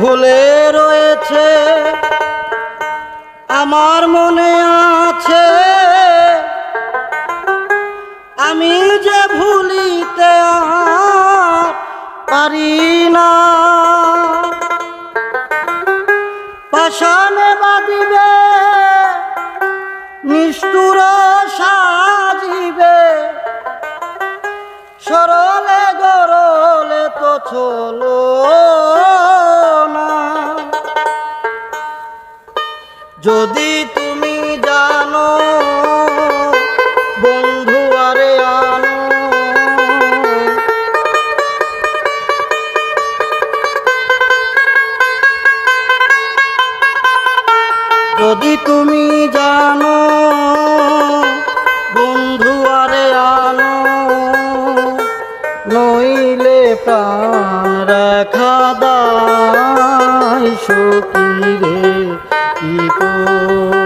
ভুলে রয়েছে, আমার মনে আছে। আমি যে ভুলিতে পারি না। পাশানে বাদিবে নিষ্ঠুর সাজিবে, সরলে গরলে যদি তুমি জানো, বন্ধু আরে আনো। যদি তুমি জানো, বন্ধু আরে আনো, নইলে প্রাণ রাখা দায় সখী রে। গল্প